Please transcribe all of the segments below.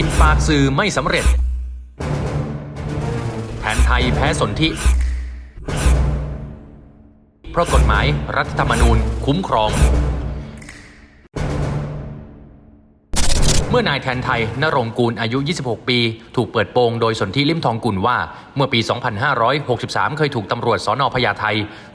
ปิดปากสื่อไม่สำเร็จแทนไทยแพ้สนธิเพราะกฎหมายรัฐธรรมนูญคุ้มครอง เมื่อนายแทนไทยนรงกูลอายุ 26 ปี ถูกเปิดโปงโดยสนธิลิมทองกุลว่า เมื่อปี 2563 เคยถูกตำรวจสอนอพญาไท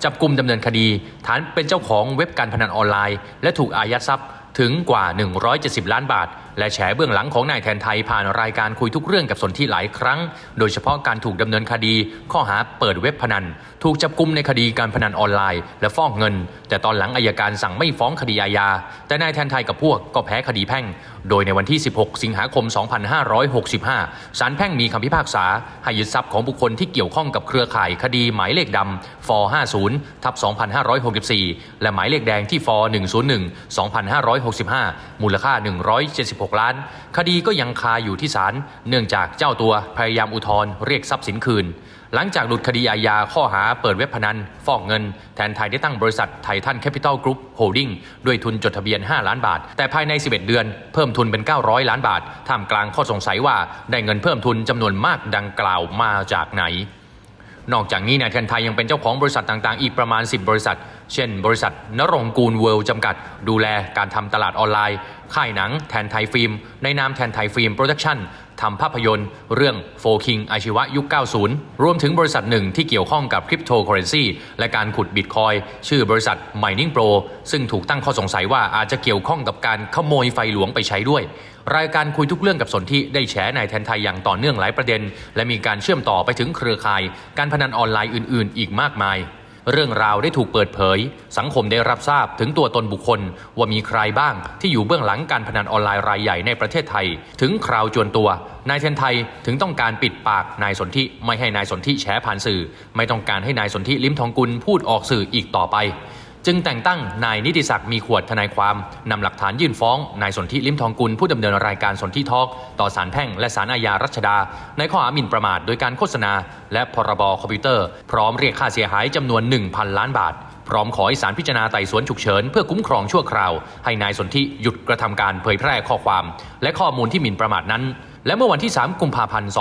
จับกลุ่มดำเนินคดี ฐานเป็นเจ้าของเว็บการพนันออนไลน์ และถูกอายัดทรัพย์ถึงกว่า 170 ล้านบาทและแฉเบื้องหลังของนายแทนไทยผ่านรายการคุยทุกเรื่องกับสนธิหลายครั้ง โดยเฉพาะการถูกดำเนินคดี ข้อหาเปิดเว็บพนัน ถูกจับกุมในคดีการพนันออนไลน์ และฟอกเงิน แต่ตอนหลังอายการสั่งไม่ฟ้องคดีอาญา แต่นายแทนไทยกับพวกก็แพ้คดีแพ่ง โดยในวันที่ 16 สิงหาคม 2565 ศาลแพ่งมีคำพิพากษาให้ยึดทรัพย์ของบุคคลที่เกี่ยวข้องกับเครือข่ายคดีหมายเลขดำฟ50ทับ2564 และหมายเลขแดงที่ฟ101 2565 มูลค่า 176ล้าน คดีก็ยังคาอยู่ที่ศาลเนื่องจากเจ้าตัวพยายามอุทธร์เรียกทรัพย์สินคืน หลังจากหลุดคดีอาญาข้อหาเปิดเว็บพนันฟอกเงิน แทนไทยได้ตั้งบริษัทไททันแคปิตอลกรุ๊ปโฮลดิ้งด้วยทุนจดทะเบียน 5 ล้านบาท แต่ภายใน 11 เดือนเพิ่มทุนเป็น 900 ล้านบาทท่ามกลางข้อสงสัยว่าได้เงินเพิ่มทุนจำนวนมากดังกล่าวมาจากไหนนอกจากนี้นายแทนไทยยังเป็นเจ้าของบริษัทต่างๆ อีกประมาณ 10 บริษัท เช่น บริษัทนรงกูลเวิลด์จำกัด ดูแลการทำตลาดออนไลน์ ค่ายหนังแทนไทยฟิล์ม ในนามแทนไทยฟิล์มโปรดักชั่นทำภาพยนตร์ เรื่องโฟคิงอาชีวะยุค 90 รวมถึงบริษัทหนึ่งที่เกี่ยวข้องกับคริปโตเคอเรนซีและการขุดบิตคอยชื่อบริษัท Mining Pro ซึ่งถูกตั้งข้อสงสัยว่าอาจจะเกี่ยวข้องกับการขโมยไฟหลวงไปใช้ด้วย รายการคุยทุกเรื่องกับสนที่ได้แฉนายแทนไทยอย่างต่อเนื่องหลายประเด็น และมีการเชื่อมต่อไปถึงเครือข่าย การพนันออนไลน์อื่น ๆ อีกมากมาย เรื่องราวได้ถูกเปิดเผย สังคมได้รับทราบถึงตัวตนบุคคล ว่ามีใครบ้างที่อยู่เบื้องหลังการพนันออนไลน์รายใหญ่ในประเทศไทย ถึงคราวจวนตัวนายเทนไทยถึงต้องการปิดปากนายสนธิไม่ให้นายสนธิแฉผ่านสื่อ ไม่ต้องการให้นายสนธิลิ้มทองกุลพูดออกสื่ออีกต่อไป จึงแต่งตั้งนายนิติศักดิ์มีขวดทนายความนำหลักฐานยื่นฟ้องนายสนธิลิมทองกุลผู้ดำเนินรายการสนธิทอกต่อศาลแพ่งและศาลอาญารัชดา ในข้อหาหมิ่นประมาทโดยการโฆษณา และพรบคอมพิวเตอร์ พร้อมเรียกค่าเสียหายจำนวน 1,000 ล้านบาท พร้อมขอให้ศาลพิจารณาไต่สวนฉุกเฉินเพื่อคุ้มครองชั่วคราว ให้นายสนธิหยุดกระทำการเผยแพร่ข้อความ และข้อมูลที่หมิ่นประมาทนั้น และเมื่อวันที่ 3 กุมภาพันธ์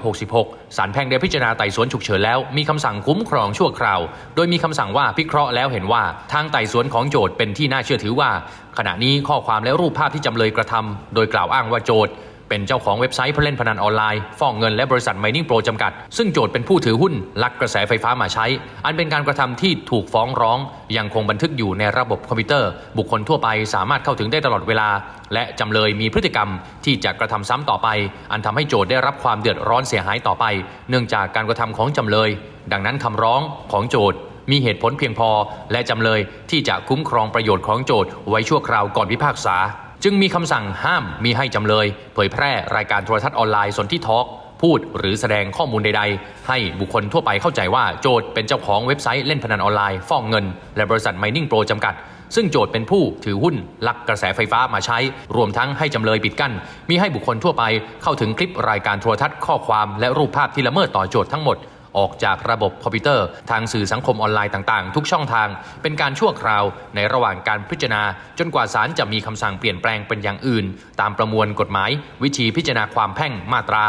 2566 ศาลแพ่งได้พิจารณาไต่สวนฉุกเฉินแล้ว มีคำสั่งคุ้มครองชั่วคราว โดยมีคำสั่งว่าพิเคราะห์แล้วเห็นว่า ทางไต่สวนของโจทย์เป็นที่น่าเชื่อถือว่า ขณะนี้ข้อความและรูปภาพที่จำเลยกระทำโดยกล่าวอ้างว่าโจทย์ เป็นเจ้าของเว็บไซต์เพื่อเล่นพนันออนไลน์ฟอกเงินและบริษัท Mining Pro จำกัด ซึ่งโจทย์เป็นผู้ถือหุ้นลักกระแสไฟฟ้ามาใช้ อันเป็นการกระทำที่ถูกฟ้องร้อง ยังคงบันทึกอยู่ในระบบคอมพิวเตอร์ บุคคลทั่วไปสามารถเข้าถึงได้ตลอดเวลา และจำเลยมีพฤติกรรมที่จะกระทำซ้ำต่อไป อันทำให้โจทย์ได้รับความเดือดร้อนเสียหายต่อไป เนื่องจากการกระทำของจำเลย ดังนั้นคำร้องของโจทย์มีเหตุผลเพียงพอ และจำเลยที่จะคุ้มครองประโยชน์ของโจทย์ไว้ชั่วคราวก่อนพิพากษา จึงมีคำสั่งห้ามมีให้จำเลย เผยแพร่รายการโทรทัศน์ออนไลน์สนที่ทอล์กพูดหรือแสดงข้อมูลใด ๆ ให้บุคคลทั่วไปเข้าใจว่าโจทย์เป็นเจ้าของเว็บไซต์เล่นพนันออนไลน์ฟอกเงิน และบริษัท Mining Pro จำกัด ซึ่งโจทย์เป็นผู้ถือหุ้นลักกระแสไฟฟ้ามาใช้ รวมทั้งให้จำเลยปิดกั้น มีให้บุคคลทั่วไปเข้าถึงคลิปรายการโทรทัศน์ข้อความและรูปภาพที่ละเมิดต่อโจทย์ทั้งหมด ออกจากระบบคอมพิวเตอร์ ทางสื่อสังคมออนไลน์ต่างๆ ทุกช่องทาง เป็นการชั่วคราวในระหว่างการพิจารณา จนกว่าศาลจะมีคำสั่งเปลี่ยนแปลงเป็นอย่างอื่น ตามประมวลกฎหมาย วิธีพิจารณาความแพ่งมาตรา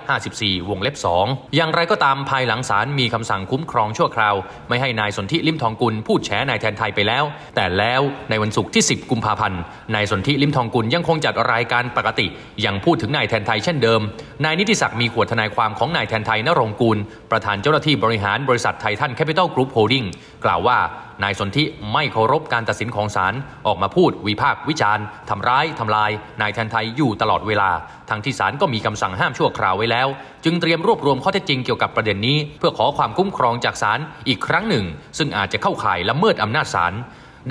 254 วงเล็บ 2 อย่างไรก็ตามภายหลังศาลมีคำสั่งคุ้มครองชั่วคราว ไม่ให้นายสนธิลิมทองกุลพูดแฉนายแทนไทยไปแล้ว แต่แล้วในวันศุกร์ที่ 10 กุมภาพันธ์นายสนธิลิมทองกุลยังคงจัดรายการปกติยังพูดถึงนายแทนไทยเช่นเดิม นายนิติศักดิ์มีขวดทนายความของนายแทนไทยนรงกูลประธานเจ้าหน้าที่บริหารบริษัทไททันแคปิตอลกรุ๊ปโฮลดิ้งกล่าวว่านายสนธิไม่เคารพการตัดสินของศาลออกมาพูด วิพากษ์วิจารณ์ทำร้ายทำลาย นายแทนไทยอยู่ตลอดเวลา ทั้งที่ศาลก็มีคำสั่งห้ามชั่วคราวไว้แล้ว จึงเตรียมรวบรวมข้อเท็จจริงเกี่ยวกับประเด็นนี้ เพื่อขอความคุ้มครองจากศาลอีกครั้งหนึ่ง ซึ่งอาจจะเข้าข่ายละเมิดอำนาจศาล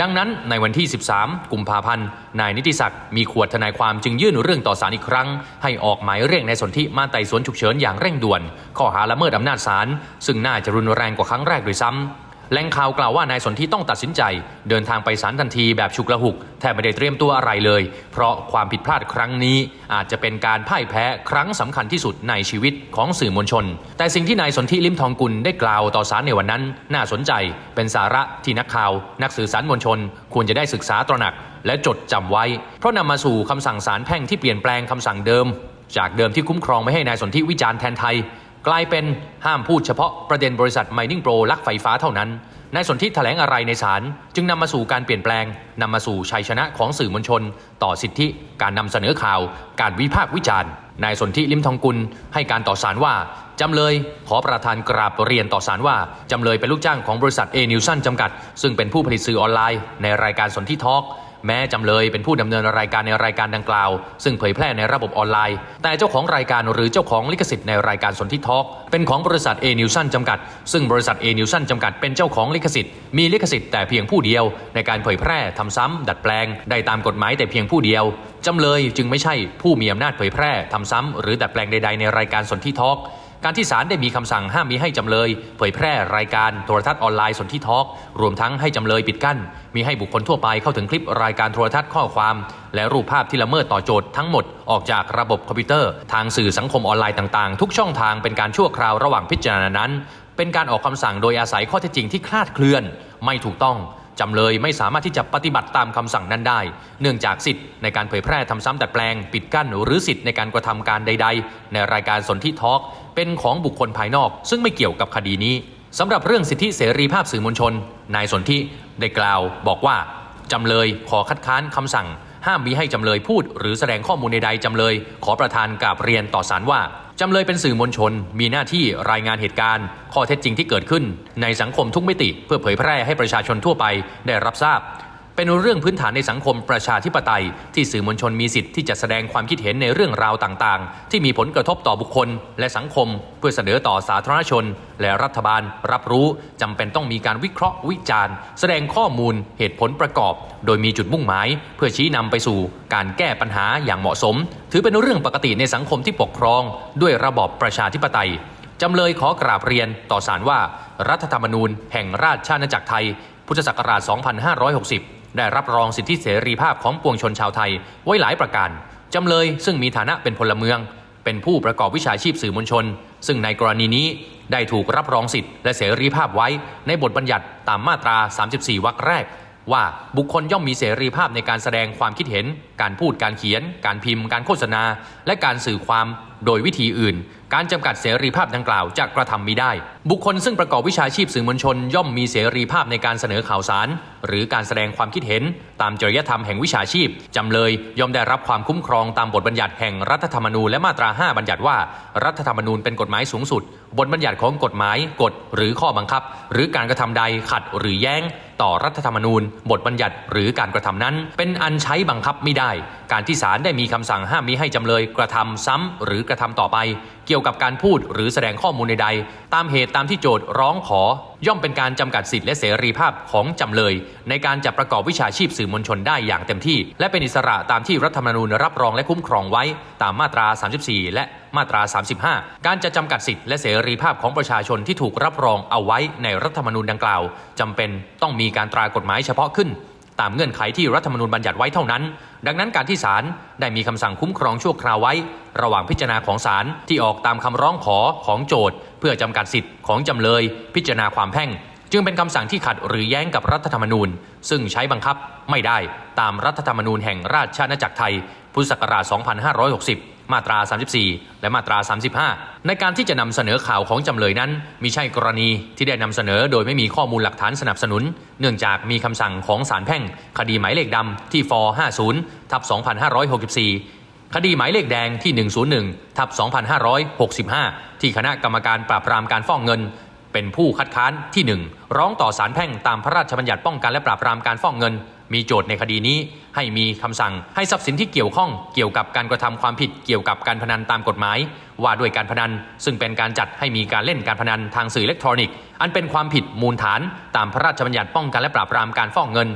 ดังนั้นในวันที่ 13 กุมภาพันธ์ นายนิติศักดิ์มีขวดทนายความจึงยื่นเรื่องต่อศาลอีกครั้ง ให้ออกหมายเรียกนายสนธิมาไต่สวนฉุกเฉินอย่างเร่งด่วน ข้อหาละเมิดอำนาจศาลซึ่งน่าจะรุนแรงกว่าครั้งแรกด้วยซ้ำ แหล่งข่าวกล่าวว่านายสนธิต้องตัดสินใจ เดินทางไปศาลทันทีแบบฉุกละหุกแทบไม่ได้เตรียมตัวอะไรเลย เพราะความผิดพลาดครั้งนี้อาจจะเป็นการพ่ายแพ้ครั้งสำคัญที่สุดในชีวิตของสื่อมวลชน แต่สิ่งที่นายสนธิลิมทองกุลได้กล่าวต่อศาลในวันนั้น น่าสนใจเป็นสาระที่นักข่าว นักสื่อสารมวลชน ควรจะได้ศึกษาตระหนัก และจดจำไว้ เพราะนำมาสู่คำสั่งศาลแพ่งที่เปลี่ยนแปลงคำสั่งเดิม จากเดิมที่คุ้มครองไม่ให้นายสนธิวิจารณ์แทนไทย กลายเป็นห้ามพูดเฉพาะประเด็นบริษัท Mining Pro ลักไฟฟ้าเท่านั้นนายสนธิแถลงอะไรในศาลจึงนำมาสู่การเปลี่ยนแปลงนำมาสู่ชัยชนะของสื่อมวลชน ต่อสิทธิการนำเสนอข่าว การวิพากษ์วิจารณ์นายสนธิลิมทองกุลให้การต่อศาลว่า จำเลยขอประธานกราบเรียนต่อศาลว่า จำเลยเป็นลูกจ้างของบริษัทเอนิวสันจำกัด ซึ่งเป็นผู้ผลิตสื่อออนไลน์ในรายการสนธิทอล์ก แม้จำเลยเป็นผู้ดำเนินรายการในรายการดังกล่าว ซึ่งเผยแพร่ในระบบออนไลน์ แต่เจ้าของรายการหรือเจ้าของลิขสิทธิ์ในรายการสนธิทอกเป็นของบริษัทเอนิวสันจำกัด ซึ่งบริษัทเอนิวสันจำกัดเป็นเจ้าของลิขสิทธิ์ มีลิขสิทธิ์แต่เพียงผู้เดียว ในการเผยแพร่ทำซ้ำดัดแปลง ได้ตามกฎหมายแต่เพียงผู้เดียวจำเลยจึงไม่ใช่ผู้มีอำนาจเผยแพร่ทำซ้ำหรือดัดแปลงใด ๆ ในรายการสนธิทอก การที่ศาลได้มีคำสั่งห้ามมิให้จำเลย เผยแพร่รายการโทรทัศน์ออนไลน์สนธิทอล์กรวมทั้งให้จำเลยปิดกั้น มีให้บุคคลทั่วไปเข้าถึงคลิปรายการโทรทัศน์ข้อความ และรูปภาพที่ละเมิดต่อโจทย์ทั้งหมดออกจากระบบคอมพิวเตอร์ ทางสื่อสังคมออนไลน์ต่างๆ ทุกช่องทางเป็นการชั่วคราวระหว่างพิจารณานั้น เป็นการออกคำสั่งโดยอาศัยข้อเท็จจริงที่คลาดเคลื่อน ไม่ถูกต้อง จำเลยไม่สามารถที่จะปฏิบัติตามคำสั่งนั้นได้ เนื่องจากสิทธิ์ในการเผยแพร่ทำซ้ำดัดแปลง ปิดกั้นหรือสิทธิ์ในการกระทำการใด ๆ ในรายการสนธิทอล์กเป็นของบุคคลภายนอก ซึ่งไม่เกี่ยวกับคดีนี้สำหรับเรื่องสิทธิเสรีภาพสื่อมวลชน นายสนธิได้กล่าว บอกว่าจำเลยขอคัดค้านคำสั่ง ห้ามมิให้จำเลยพูด หรือแสดงข้อมูลใดๆจำเลย ขอประธานกราบเรียนต่อศาลว่า จำเลยเป็นสื่อมวลชน มีหน้าที่รายงานเหตุการณ์ ข้อเท็จจริงที่เกิดขึ้น ในสังคมทุกมิติ เพื่อเผยแพร่ให้ประชาชนทั่วไปได้รับทราบ เป็นเรื่องพื้นฐานในสังคมประชาธิปไตย ที่สื่อมวลชนมีสิทธิ์ที่จะแสดงความคิดเห็นในเรื่องราวต่างๆ ที่มีผลกระทบต่อบุคคล และสังคม เพื่อเสนอต่อสาธารณชน และรัฐบาล รับรู้จำเป็นต้องมีการวิเคราะห์วิจารณ์ แสดงข้อมูลเหตุผลประกอบ โดยมีจุดมุ่งหมาย เพื่อชี้นำไปสู่ การแก้ปัญหาอย่างเหมาะสม ถือเป็นเรื่องปกติในสังคมที่ปกครอง ด้วยระบอบประชาธิปไตยจำเลยขอกราบเรียนต่อศาลว่า รัฐธรรมนูญแห่งราชอาณาจักรไทย พุทธศักราช 2560 ได้รับรองสิทธิเสรีภาพของปวงชนชาวไทยไว้หลายประการ จำเลยซึ่งมีฐานะเป็นพลเมือง เป็นผู้ประกอบวิชาชีพสื่อมวลชน ซึ่งในกรณีนี้ได้ถูกรับรองสิทธิและเสรีภาพไว้ในบทบัญญัติตามมาตรา 34 วรรคแรก ว่าบุคคลย่อมมีเสรีภาพในการแสดงความคิดเห็นการพูดการเขียน การพิมพ์ การโฆษณา และการสื่อความโดยวิธีอื่น การจำกัดเสรีภาพดังกล่าวจะกระทำมิได้ บุคคลซึ่งประกอบวิชาชีพสื่อมวลชน ย่อมมีเสรีภาพในการเสนอข่าวสาร หรือการแสดงความคิดเห็น ตามจริยธรรมแห่งวิชาชีพ จำเลยย่อมได้รับความคุ้มครองตามบทบัญญัติแห่งรัฐธรรมนูญและมาตรา 5 บัญญัติว่า รัฐธรรมนูญเป็นกฎหมายสูงสุด บทบัญญัติของกฎหมาย กฎ หรือข้อบังคับ หรือการกระทำใดขัดหรือแย้ง ต่อรัฐธรรมนูญ บทบัญญัติหรือการกระทำนั้น เป็นอันใช้บังคับไม่ได้การที่ศาลได้มีคำสั่งห้ามมิให้จำเลยกระทำซ้ำหรือกระทำต่อไป เกี่ยวกับการพูดหรือแสดงข้อมูลใดๆตามเหตุตามที่โจทย์ร้องขอย่อมเป็นการจำกัดสิทธิและเสรีภาพของจำเลย ในการจะประกอบวิชาชีพสื่อมวลชนได้อย่างเต็มที่ และเป็นอิสระตามที่รัฐธรรมนูญรับรองและคุ้มครองไว้ ตามมาตรา 34 และมาตรา 35 การจะจำกัดสิทธิและเสรีภาพของประชาชนที่ถูกรับรองเอาไว้ในรัฐธรรมนูญดังกล่าวจำเป็นต้องมีการตรากฎหมายเฉพาะขึ้น ตามเงื่อนไขที่รัฐธรรมนูญบัญญัติไว้เท่านั้น ดังนั้นการที่ศาลได้มีคำสั่งคุ้มครองชั่วคราวไว้ ระหว่างพิจารณาของศาลที่ออกตามคำร้องขอของโจทย์ เพื่อจำกัดสิทธิ์ของจำเลย พิจารณาความแพ่ง จึงเป็นคำสั่งที่ขัดหรือแย้งกับรัฐธรรมนูญ ซึ่งใช้บังคับไม่ได้ตามรัฐธรรมนูญแห่งราชอาณาจักรไทย พุทธศักราช 2560 มาตรา 34 และมาตรา 35 ในการที่จะนำเสนอข่าวของจำเลยนั้นมิใช่กรณีที่ได้นำเสนอโดยไม่มีข้อมูลหลักฐานสนับสนุน เนื่องจากมีคำสั่งของศาลแพ่ง คดีหมายเลขดำที่ฟ50ทับ2564 คดีหมายเลขแดงที่ 101ทับ2565 ที่คณะกรรมการปราบปรามการฟ้องเงินเป็นผู้คัดค้านที่ 1 ร้องต่อศาลแพ่งตามพระราชบัญญัติป้องกันและปราบปรามการฟ้องเงิน มีโจทย์ในคดีนี้ ให้มีคำสั่งให้ทรัพย์สินที่เกี่ยวข้องเกี่ยวกับการกระทำความผิดเกี่ยวกับการพนันตามกฎหมาย ว่าด้วยการพนัน ซึ่งเป็นการจัดให้มีการเล่นการพนันทางสื่ออิเล็กทรอนิกส์ อันเป็นความผิดมูลฐาน ตามพระราชบัญญัติป้องกันและปราบปรามการฟอกเงิน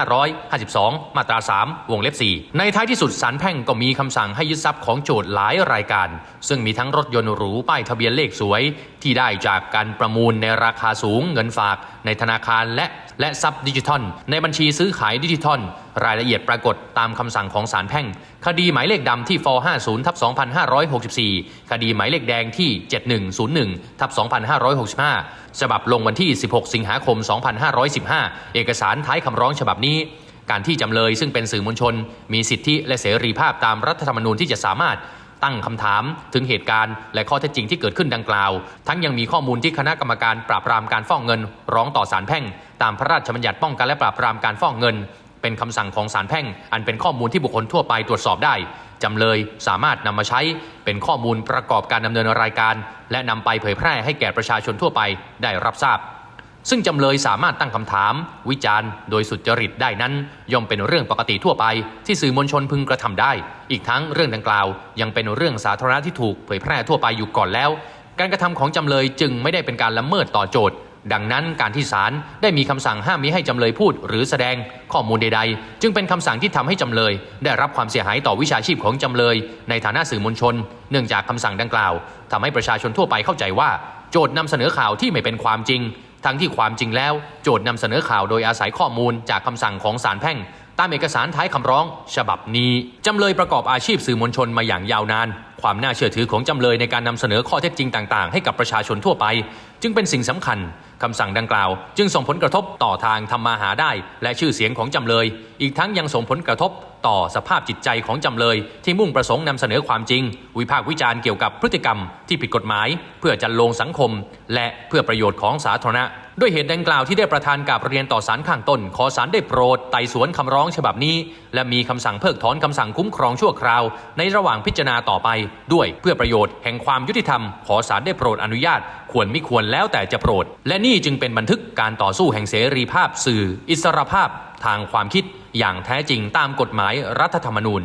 2552 มาตรา 3 วงเล็บ 4 ในท้ายที่สุดศาลแพ่งก็มีคำสั่งให้ยึดทรัพย์ของโจทย์หลายรายการ ซึ่งมีทั้งรถยนต์หรูป้ายทะเบียนเลขสวย ที่ได้จากการประมูลในราคาสูงเงินฝาก ในธนาคารและและทรัพย์ดิจิทัล ในบัญชีซื้อขายดิจิทัลรายละเอียดปรากฏตามคำสั่งของศาลแพ่ง คดีหมายเลขดำที่ฟ50ทับ2564 คดีหมายเลขแดงที่ 7101ทับ2565 ฉบับลงวันที่ 16 สิงหาคม 2515 เอกสารท้ายคำร้องฉบับนี้ การที่จำเลยซึ่งเป็นสื่อมวลชน มีสิทธิและเสรีภาพตามรัฐธรรมนูญที่จะสามารถตั้งคำถามถึงเหตุการณ์และข้อเท็จจริงที่เกิดขึ้นดังกล่าว ทั้งยังมีข้อมูลที่คณะกรรมการปราบปรามการฟอกเงิน ร้องต่อศาลแพ่ง ตามพระราชบัญญัติป้องกันและปราบปรามการฟอกเงิน เป็นคำสั่งของศาลแพ่ง อันเป็นข้อมูลที่บุคคลทั่วไปตรวจสอบได้จำเลยสามารถนำมาใช้เป็นข้อมูลประกอบการดำเนินรายการ และนำไปเผยแพร่ให้แก่ประชาชนทั่วไปได้รับทราบ ซึ่งจำเลยสามารถตั้งคำถาม วิจารณ์ โดยสุจริตได้นั้น ย่อมเป็นเรื่องปกติทั่วไป ที่สื่อมวลชนพึงกระทำได้ อีกทั้งเรื่องดังกล่าว ยังเป็นเรื่องสาธารณะที่ถูกเผยแพร่ทั่วไปอยู่ก่อนแล้ว การกระทำของจำเลยจึงไม่ได้เป็นการละเมิดต่อโจทย์ ดังนั้นการที่ศาลได้มีคำสั่งห้ามมิให้จำเลยพูด หรือแสดงข้อมูลใด ๆ จึงเป็นคำสั่งที่ทำให้จำเลย ได้รับความเสียหายต่อวิชาชีพของจำเลย ในฐานะสื่อมวลชน เนื่องจากคำสั่งดังกล่าวทำให้ประชาชนทั่วไปเข้าใจว่า โจทย์นำเสนอข่าวที่ไม่เป็นความจริง ทั้งที่ความจริงแล้ว โจทย์นำเสนอข่าวโดยอาศัยข้อมูล จากคำสั่งของศาลแพ่ง ตามเอกสารท้ายคำร้อง ฉบับนี้จำเลยประกอบอาชีพสื่อมวลชนมาอย่างยาวนานความน่าเชื่อถือของจำเลยในการนำเสนอข้อเท็จจริงต่าง ๆ ให้กับประชาชนทั่วไป จึงเป็นสิ่งสำคัญ คำสั่งดังกล่าว จึงส่งผลกระทบต่อทางทำมาหาได้ และชื่อเสียงของจำเลย อีกทั้งยังส่งผลกระทบต่อสภาพจิตใจของจำเลย ที่มุ่งประสงค์นำเสนอความจริง วิพากษ์วิจารณ์เกี่ยวกับพฤติกรรมที่ผิดกฎหมาย เพื่อจันลงสังคม และเพื่อประโยชน์ของสาธารณะ ด้วยเหตุดังกล่าวที่ได้ประธานกับเรียนต่อศาลข้างต้น ขอศาลได้โปรดไต่สวนคำร้องฉบับนี้ และมีคำสั่งเพิกถอนคำสั่งคุ้มครองชั่วคราว ในระหว่างพิจารณาต่อไป ด้วยเพื่อประโยชน์แห่งความยุติธรรม ขอศาลได้โปรดอนุญาต ควรไม่ควรแล้วแต่จะโปรด และนี่จึงเป็นบันทึกการต่อสู้แห่งเสรีภาพสื่อ อิสรภาพ ทางความคิด อย่างแท้จริงตามกฎหมายรัฐธรรมนูญ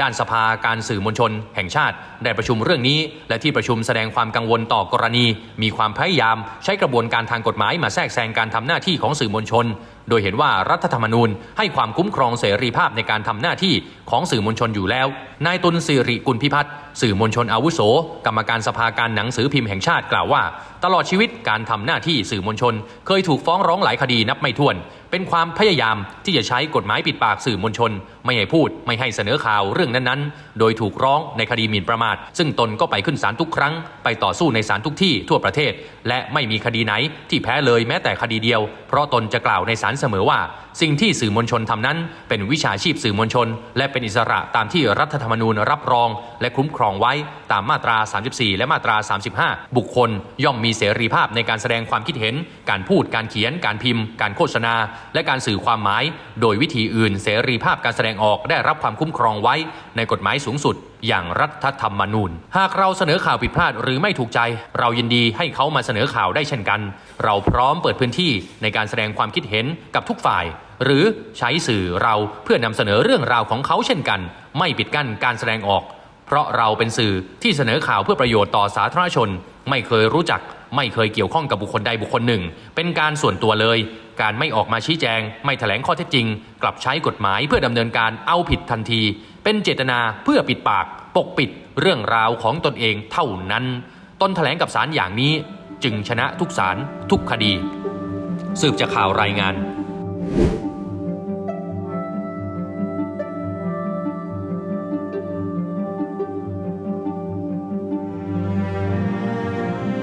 ด้านสภาการสื่อมวลชน แห่งชาติ ได้ประชุมเรื่องนี้ และที่ประชุมแสดงความกังวลต่อกรณี มีความพยายามใช้กระบวนการทางกฎหมายมาแทรกแซงการทำหน้าที่ของสื่อมวลชน โดยเห็นว่ารัฐธรรมนูญ ให้ความคุ้มครองเสรีภาพในการทำหน้าที่ของสื่อมวลชนอยู่แล้ว นายตุลสิริกุลพิพัฒน์สื่อมวลชนอาวุโส กรรมการสภาการหนังสือพิมพ์แห่งชาติกล่าวว่า ตลอดชีวิตการทำหน้าที่สื่อมวลชน เคยถูกฟ้องร้องหลายคดีนับไม่ถ้วน เป็นความพยายามที่จะใช้กฎหมายปิดปากสื่อมวลชน ไม่ให้พูดไม่ให้เสนอข่าวเรื่องนั้นๆ โดยถูกร้องในคดีหมิ่นประมาท ซึ่งตนก็ไปขึ้นศาลทุกครั้ง ไปต่อสู้ในศาลทุกที่ทั่วประเทศ และไม่มีคดีไหนที่แพ้เลยแม้แต่คดีเดียว เพราะตนจะกล่าวในศาลเสมอว่า สิ่งที่สื่อมวลชนทำนั้น เป็นวิชาชีพสื่อมวลชน และเป็นอิสระตามที่รัฐธรรมนูญรับรอง และคุ้มครองไว้ตามมาตรา 34 และมาตรา 35 บุคคลย่อมมีเสรีภาพในการแสดงความคิดเห็น การพูดการเขียน การพิมพ์ การโฆษณา และการสื่อความหมาย โดยวิธีอื่นเสรีภาพการแสดงออกได้รับความคุ้มครองไว้ในกฎหมายสูงสุด อย่างรัฐธรรมนูญ หากเราเสนอข่าวผิดพลาดหรือไม่ถูกใจ เรายินดีให้เขามาเสนอข่าวได้เช่นกัน เราพร้อมเปิดพื้นที่ในการแสดงความคิดเห็นกับทุกฝ่าย หรือใช้สื่อเราเพื่อนำเสนอเรื่องราวของเขาเช่นกัน ไม่ปิดกั้นการแสดงออก เพราะเราเป็นสื่อที่เสนอข่าวเพื่อประโยชน์ต่อสาธารณชน ไม่เคยรู้จัก ไม่เคยเกี่ยวข้องกับบุคคลใดบุคคลหนึ่ง เป็นการส่วนตัวเลยการไม่ออกมาชี้แจง ไม่แถลงข้อเท็จจริง กลับใช้กฎหมายเพื่อดำเนินการเอาผิดทันที เป็นเจตนาเพื่อปิดปากปกปิดเรื่องราวของตนเองเท่านั้นตนแถลงกับศาลอย่างนี้จึงชนะทุกศาลทุกคดี สืบจากข่าวรายงาน